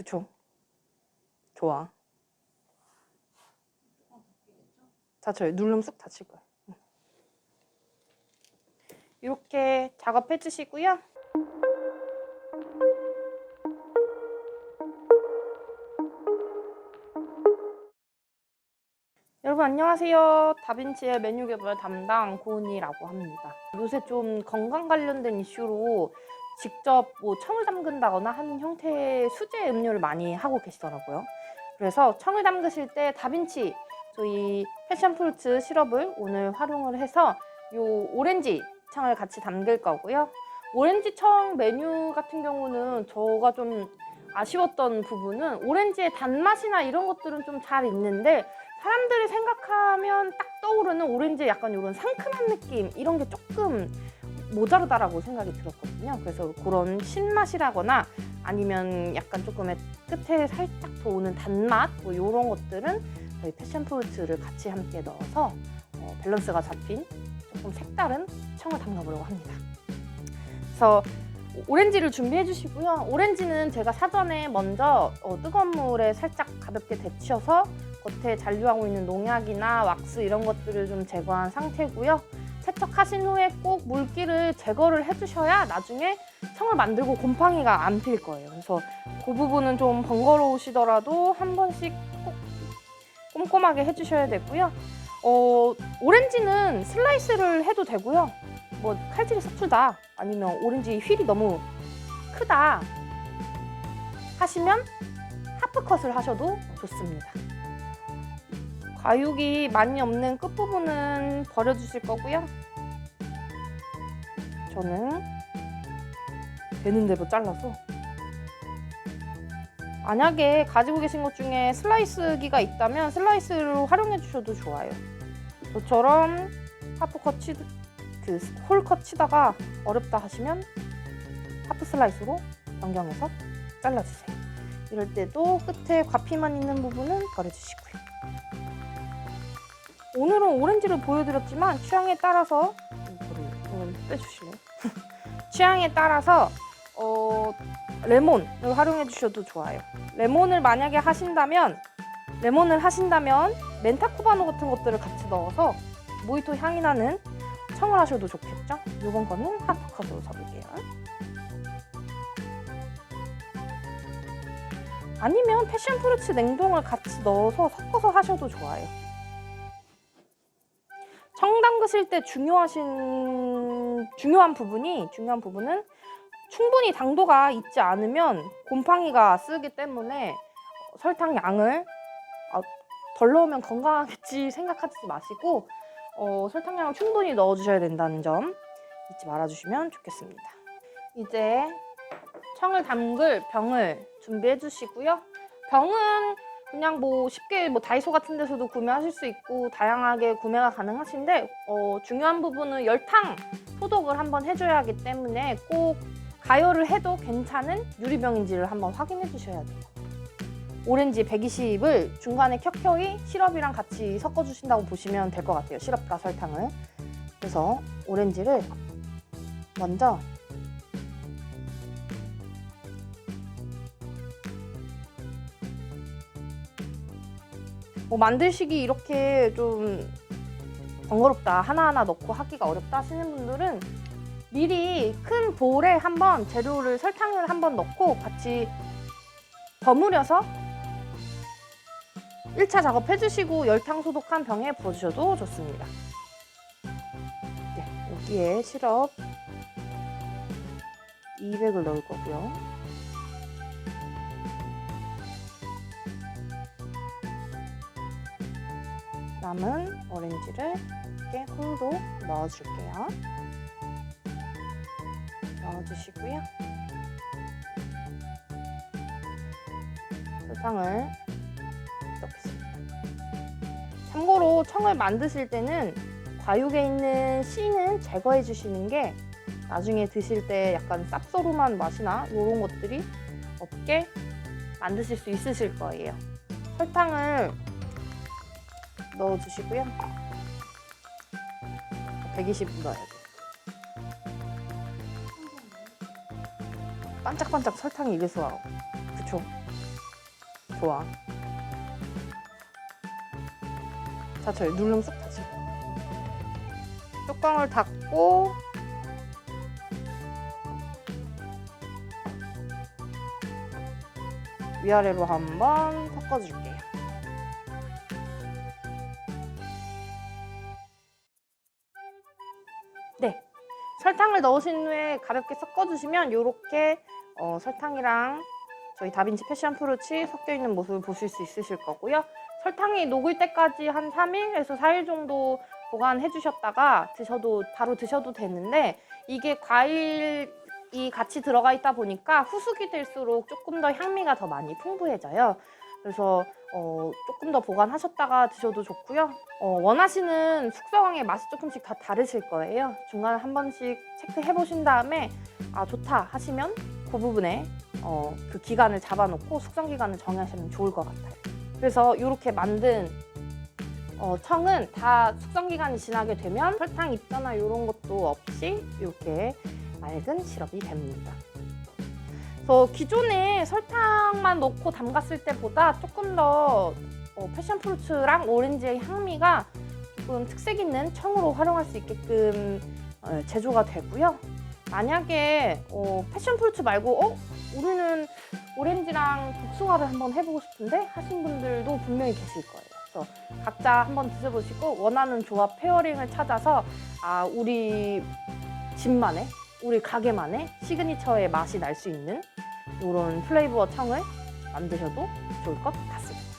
그쵸? 좋아. 닫혀요. 누르면 쑥 닫힐 거예요. 응. 이렇게 작업해 주시고요. 여러분 안녕하세요. 다빈치의 메뉴 개발 담당 고은이라고 합니다. 요새 좀 건강 관련된 이슈로 직접 뭐 청을 담근다거나 하는 형태의 수제 음료를 많이 하고 계시더라고요. 그래서 청을 담그실 때 다빈치 저희 패션 프루트 시럽을 오늘 활용을 해서 요 오렌지 청을 같이 담글 거고요. 오렌지 청 메뉴 같은 경우는 저가 좀 아쉬웠던 부분은 오렌지의 단맛이나 이런 것들은 좀 잘 있는데 사람들이 생각하면 딱 떠오르는 오렌지 약간 이런 상큼한 느낌 이런 게 조금 모자르다라고 생각이 들었거든요. 그래서 그런 신맛이라거나 아니면 약간 조금의 끝에 살짝 더 오는 단맛 뭐 이런 것들은 저희 패션 프루트를 같이 함께 넣어서 어, 밸런스가 잡힌 조금 색다른 청을 담가보려고 합니다. 그래서 오렌지를 준비해 주시고요. 오렌지는 제가 사전에 먼저 어, 뜨거운 물에 살짝 가볍게 데치어서 겉에 잔류하고 있는 농약이나 왁스 이런 것들을 좀 제거한 상태고요. 세척하신 후에 꼭 물기를 제거를 해주셔야 나중에 청을 만들고 곰팡이가 안 필 거예요. 그래서 그 부분은 좀 번거로우시더라도 한 번씩 꼭 꼼꼼하게 해주셔야 되고요. 어, 오렌지는 슬라이스를 해도 되고요. 뭐 칼질이 서툴다 아니면 오렌지 휠이 너무 크다 하시면 하프컷을 하셔도 좋습니다. 과육이 많이 없는 끝부분은 버려주실 거고요. 저는 되는 대로 잘라서 만약에 가지고 계신 것 중에 슬라이스기가 있다면 슬라이스로 활용해 주셔도 좋아요. 저처럼 하프컷 치, 그 홀컷 치다가 어렵다 하시면 하프 슬라이스로 변경해서 잘라주세요. 이럴 때도 끝에 과피만 있는 부분은 버려주시고요. 오늘은 오렌지를 보여드렸지만 취향에 따라서 이거를 이걸 빼주실래요? 취향에 따라서 어, 레몬을 활용해 주셔도 좋아요. 레몬을 만약에 하신다면 레몬을 하신다면 멘타쿠바노 같은 것들을 같이 넣어서 모히토 향이 나는 청을 하셔도 좋겠죠? 이번 거는 하프컷으로 접을게요. 아니면 패션 프루츠 냉동을 같이 넣어서 섞어서 하셔도 좋아요. 청 담그실 때 중요하신 중요한 부분이 중요한 부분은 충분히 당도가 있지 않으면 곰팡이가 쓰기 때문에 설탕 양을 아, 덜 넣으면 건강하겠지 생각하지 마시고 어, 설탕량을 충분히 넣어주셔야 된다는 점 잊지 말아주시면 좋겠습니다. 이제 청을 담글 병을 준비해 주시고요. 병은 그냥 뭐 쉽게 뭐 다이소 같은 데서도 구매하실 수 있고 다양하게 구매가 가능하신데 어, 중요한 부분은 열탕 소독을 한번 해줘야 하기 때문에 꼭 가열을 해도 괜찮은 유리병인지를 한번 확인해 주셔야 돼요. 오렌지 120을 중간에 켜켜이 시럽이랑 같이 섞어 주신다고 보시면 될 것 같아요. 시럽과 설탕을. 그래서 오렌지를 먼저 뭐 만들시기 이렇게 좀 번거롭다 하나하나 넣고 하기가 어렵다 하시는 분들은 미리 큰 볼에 한번 재료를 설탕을 한번 넣고 같이 버무려서 1차 작업해 주시고 열탕 소독한 병에 부어 주셔도 좋습니다. 네, 여기에 시럽 200을 넣을 거고요. 남은 오렌지를 이렇게 홀로 넣어줄게요. 넣어주시고요. 설탕을 넣겠습니다. 참고로 청을 만드실 때는 과육에 있는 씨는 제거해 주시는 게 나중에 드실 때 약간 쌉소름한 맛이나 이런 것들이 없게 만드실 수 있으실 거예요. 설탕을 넣어주시고요. 120 넣어야 돼요. 반짝반짝 설탕이 이래서 그쵸? 좋아. 자, 저희 누르면 쏙 타지. 뚜껑을 닫고 위아래로 한번 섞어줄게요. 설탕을 넣으신 후에 가볍게 섞어주시면 이렇게 어, 설탕이랑 저희 다빈치 패션 프루치 섞여 있는 모습을 보실 수 있으실 거고요. 설탕이 녹을 때까지 한 3일에서 4일 정도 보관해 주셨다가 드셔도 바로 드셔도 되는데 이게 과일이 같이 들어가 있다 보니까 후숙이 될수록 조금 더 향미가 더 많이 풍부해져요. 그래서 어, 조금 더 보관하셨다가 드셔도 좋고요. 어, 원하시는 숙성의 맛이 조금씩 다 다르실 거예요. 중간에 한 번씩 체크해 보신 다음에 아 좋다 하시면 그 부분에 어, 그 기간을 잡아놓고 숙성 기간을 정하시면 좋을 것 같아요. 그래서 이렇게 만든 어, 청은 다 숙성 기간이 지나게 되면 설탕 입자나 이런 것도 없이 이렇게 맑은 시럽이 됩니다. 그래서 기존에 설탕만 넣고 담갔을 때보다 조금 더 어, 패션 프루츠랑 오렌지의 향미가 조금 특색 있는 청으로 활용할 수 있게끔 어, 제조가 되고요. 만약에 어, 패션 프루츠 말고 어 우리는 오렌지랑 복숭아를 한번 해보고 싶은데 하신 분들도 분명히 계실 거예요. 그래서 각자 한번 드셔보시고 원하는 조합 페어링을 찾아서 아 우리 집만의 우리 가게만의 시그니처의 맛이 날 수 있는 이런 플레이버 청을 만드셔도 좋을 것 같습니다.